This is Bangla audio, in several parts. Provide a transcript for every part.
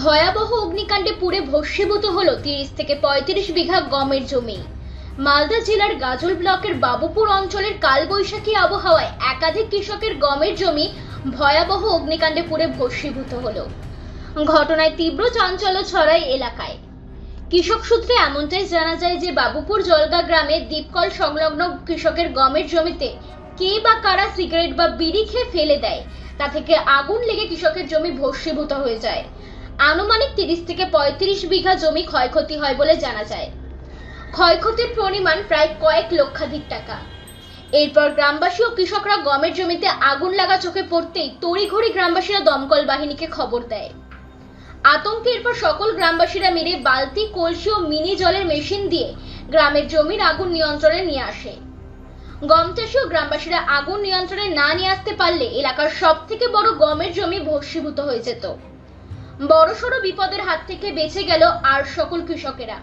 অগ্নিকাণ্ডে পুড়ে ভস্মীভূত হলো তিরিশ থেকে পঁয়ত্রিশ বিঘা গমের জমি। মালদা জেলার গাজল ব্লকের বাবুপুর অঞ্চলের কালবৈশাখী আবহাওয়ায় একাধিক কৃষকের গমের জমি ভয়াবহ অগ্নিকাণ্ডে পুড়ে ভস্মীভূত হলো। ঘটনায় তীব্র চাঞ্চল্য ছড়ায় এলাকায়। কৃষক সূত্রে এমনটাই জানা যায় যে বাবুপুর জলগা গ্রামে দ্বীপকল সংলগ্ন কৃষকের গমের জমিতে কে বা কারা সিগারেট বা বিড়ি খেয়ে ফেলে দেয়, তা থেকে আগুন লেগে কৃষকের জমি ভস্মীভূত হয়ে যায়। আনুমানিক তিরিশ থেকে পঁয়ত্রিশ বিঘা জমি ক্ষয়ক্ষতি হয় বলে জানা যায়। ক্ষয়ক্ষতির পরিমাণ প্রায় কয়েক লক্ষাধিক টাকা। এরপর গ্রামবাসী ও কৃষকরা গমের জমিতে আগুন লাগা চোখে পড়তেই তড়িঘড়ি গ্রামবাসীরা দমকল বাহিনীকে খবর দেয়। আতঙ্কে এরপর সকল গ্রামবাসীরা মিলে বালতি, কলসি ও মিনি জলের মেশিন দিয়ে গ্রামের জমির আগুন নিয়ন্ত্রণে নিয়ে আসে। গম চাষি ও গ্রামবাসীরা আগুন নিয়ন্ত্রণে না নিয়ে আসতে পারলে এলাকার সব থেকে বড় গমের জমি ভস্মীভূত হয়ে যেত। বড়সড় বিপদের হাত থেকে বেঁচে গেল আর সকল কৃষকেরা।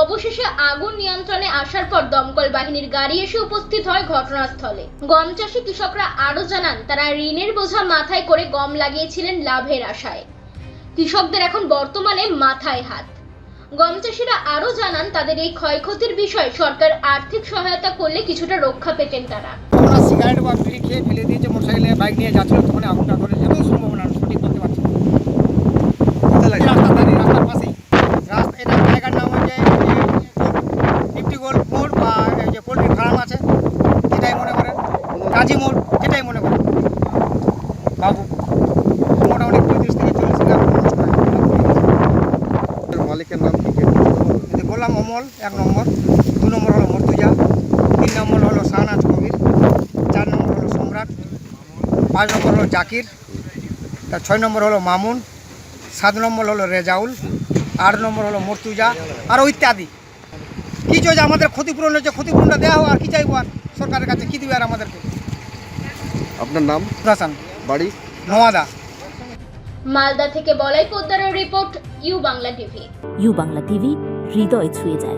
অবশেষে আগুন নিয়ন্ত্রণে আসার পর দমকল বাহিনীর গাড়ি এসে উপস্থিত হয় ঘটনাস্থলে। গম চাষি কৃষকরা আরও জানান, তারা ঋণের বোঝা মাথায় করে গম লাগিয়েছিলেন লাভের আশায়। কৃষকদের এখন বর্তমানে মাথায় হাত। গম চাষিরা আরও জানান, তাদের এই ক্ষয়ক্ষতির বিষয়ে সরকার আর্থিক সহায়তা করলে কিছুটা রক্ষা পেতেন তারা। সিগারেট বা বিড়ি খেয়ে ফেলে দিয়েছে মোটরসাইকেলে বাইক নিয়ে যাচ্ছিল তখন আগুনটা করে এত সম্ভাবনা সঠিক বলতে পারছি না। রাস্তার ধারে রাস্তার পাশেই রাস্তা এটা জায়গার নাম হচ্ছে ফিফটি গোল্ড মোড় বা এই যে পোলট্রি ফার্ম আছে যেটাই মনে করেন কাজী মোড় যেটাই মনে করেন বাবু মোটামুটি পঁয়ত্রিশ থেকে চল্লিশ টাকা মালিকের নাম কি বললাম অমল এক নম্বর। দু নম্বর হলো মর্তুজা তিন নম্বর হলো শাহনাজ কবির চার নম্বর হলো সম্রাট পাঁচ নম্বর হলো জাকির তার ছয় নম্বর হলো মামুন সাত নম্বর হলো রেজাউল আট নম্বর হলো মর্তুজা আরও ইত্যাদি। কী চলছে আমাদের ক্ষতিপূরণ হচ্ছে ক্ষতিপূরণটা দেওয়া হোক আর কী চাইব আর সরকারের কাছে কী দেবে আর আমাদেরকে? আপনার নাম? হাসান বাড়ি? নোয়াদা মালদা থেকে Balai পোদ্দারের report U Bangla TV. U Bangla TV হৃদয় ছুঁয়ে যায়।